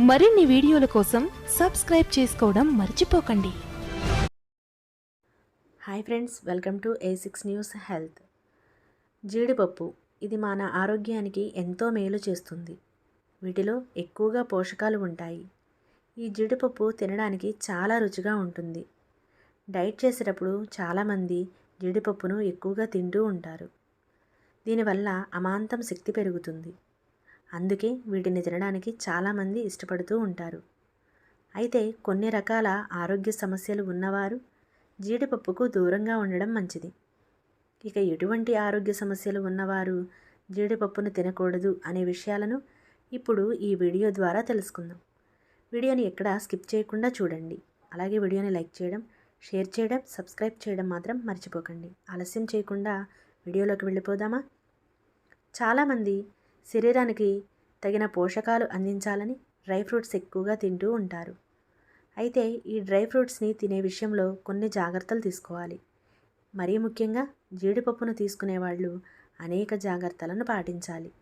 మరిన్ని వీడియోల కోసం సబ్స్క్రైబ్ చేసుకోవడం మర్చిపోకండి. Hi friends welcome to A six news health జీడిపప్పు ఇది మన ఆరోగ్యానికి ఎంతో మేలు చేస్తుంది. వీటిలో ఎక్కువగా పోషకాలు ఉంటాయి. ఈ జీడిపప్పు తినడానికి చాలా రుచిగా ఉంటుంది. డైట్ చేసేటప్పుడు చాలామంది జీడిపప్పును ఎక్కువగా తింటూ ఉంటారు. దీనివల్ల అమాంతం శక్తి పెరుగుతుంది. అందుకే వీటిని తినడానికి చాలామంది ఇష్టపడుతూ ఉంటారు. అయితే కొన్ని రకాల ఆరోగ్య సమస్యలు ఉన్నవారు జీడిపప్పుకు దూరంగా ఉండడం మంచిది. ఇక ఎటువంటి ఆరోగ్య సమస్యలు ఉన్నవారు జీడిపప్పును తినకూడదు అనే విషయాలను ఇప్పుడు ఈ వీడియో ద్వారా తెలుసుకుందాం. వీడియోని ఎక్కడ స్కిప్ చేయకుండా చూడండి. అలాగే వీడియోని లైక్ చేయడం షేర్ చేయడం సబ్స్క్రైబ్ చేయడం మాత్రం మర్చిపోకండి. ఆలస్యం చేయకుండా వీడియోలోకి వెళ్ళిపోదామా? చాలామంది శరీరానికి తగిన పోషకాలు అందించాలని డ్రై ఫ్రూట్స్ ఎక్కువగా తింటూ ఉంటారు. అయితే ఈ డ్రై ఫ్రూట్స్ని తినే విషయంలో కొన్ని జాగ్రత్తలు తీసుకోవాలి. మరీ ముఖ్యంగా జీడిపప్పును తీసుకునే వాళ్ళు అనేక జాగ్రత్తలను పాటించాలి.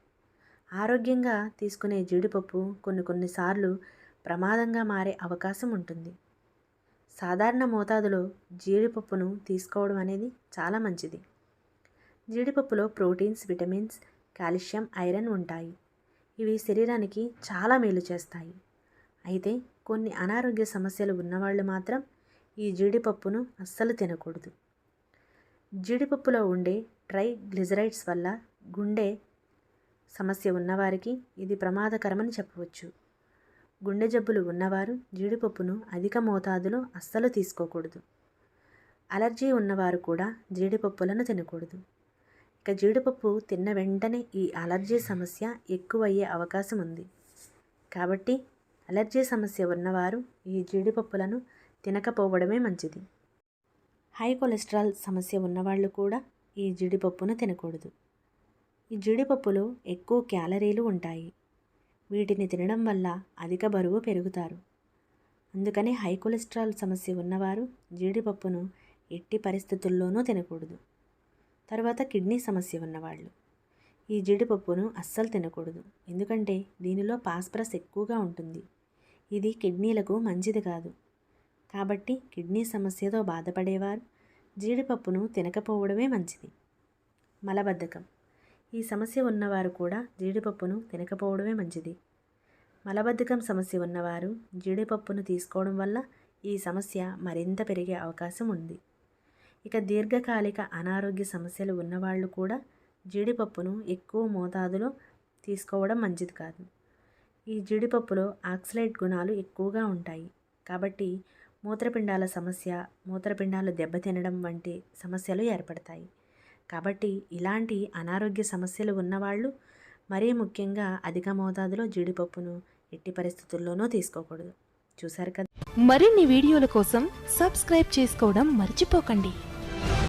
ఆరోగ్యంగా తీసుకునే జీడిపప్పు కొన్ని కొన్నిసార్లు ప్రమాదంగా మారే అవకాశం ఉంటుంది. సాధారణ మోతాదులో జీడిపప్పును తీసుకోవడం అనేది చాలా మంచిది. జీడిపప్పులో ప్రోటీన్స్ విటమిన్స్ కాల్షియం ఐరన్ ఉంటాయి. ఇవి శరీరానికి చాలా మేలు చేస్తాయి. అయితే కొన్ని అనారోగ్య సమస్యలు ఉన్నవాళ్ళు మాత్రం ఈ జీడిపప్పును అస్సలు తినకూడదు. జీడిపప్పులో ఉండే ట్రై గ్లిజరైడ్స్ వల్ల గుండె సమస్య ఉన్నవారికి ఇది ప్రమాదకరమని చెప్పవచ్చు. గుండె జబ్బులు ఉన్నవారు జీడిపప్పును అధిక మోతాదులో అస్సలు తీసుకోకూడదు. అలర్జీ ఉన్నవారు కూడా జీడిపప్పులను తినకూడదు. ఇక జీడిపప్పు తిన్న వెంటనే ఈ అలర్జీ సమస్య ఎక్కువయ్యే అవకాశం ఉంది. కాబట్టి అలర్జీ సమస్య ఉన్నవారు ఈ జీడిపప్పులను తినకపోవడమే మంచిది. హై కొలెస్ట్రాల్ సమస్య ఉన్నవాళ్ళు కూడా ఈ జీడిపప్పును తినకూడదు. ఈ జీడిపప్పులో ఎక్కువ క్యాలరీలు ఉంటాయి. వీటిని తినడం వల్ల అధిక బరువు పెరుగుతారు. అందుకని హై కొలెస్ట్రాల్ సమస్య ఉన్నవారు జీడిపప్పును ఎట్టి పరిస్థితుల్లోనూ తినకూడదు. తర్వాత కిడ్నీ సమస్య ఉన్నవాళ్ళు. ఈ జీడిపప్పును అస్సలు తినకూడదు. ఎందుకంటే దీనిలో పాస్పరస్ ఎక్కువగా ఉంటుంది. ఇది కిడ్నీలకు మంచిది కాదు. కాబట్టి కిడ్నీ సమస్యతో బాధపడేవారు జీడిపప్పును తినకపోవడమే మంచిది. మలబద్ధకం. ఈ సమస్య ఉన్నవారు కూడా జీడిపప్పును తినకపోవడమే మంచిది. మలబద్ధకం సమస్య ఉన్నవారు జీడిపప్పును తీసుకోవడం వల్ల ఈ సమస్య మరింత పెరిగే అవకాశం ఉంది. ఇక దీర్ఘకాలిక అనారోగ్య సమస్యలు ఉన్నవాళ్ళు కూడా జీడిపప్పును ఎక్కువ మోతాదులో తీసుకోవడం మంచిది కాదు. ఈ జీడిపప్పులో ఆక్సలైట్ గుణాలు ఎక్కువగా ఉంటాయి. కాబట్టి మూత్రపిండాల సమస్య మూత్రపిండాలు దెబ్బతినడం వంటి సమస్యలు ఏర్పడతాయి. కాబట్టి ఇలాంటి అనారోగ్య సమస్యలు ఉన్నవాళ్ళు మరీ ముఖ్యంగా అధిక మోతాదులో జీడిపప్పును ఎట్టి పరిస్థితుల్లోనూ తీసుకోకూడదు. చూసారు కదా? మరిన్ని వీడియోల కోసం సబ్స్క్రైబ్ చేసుకోవడం మర్చిపోకండి.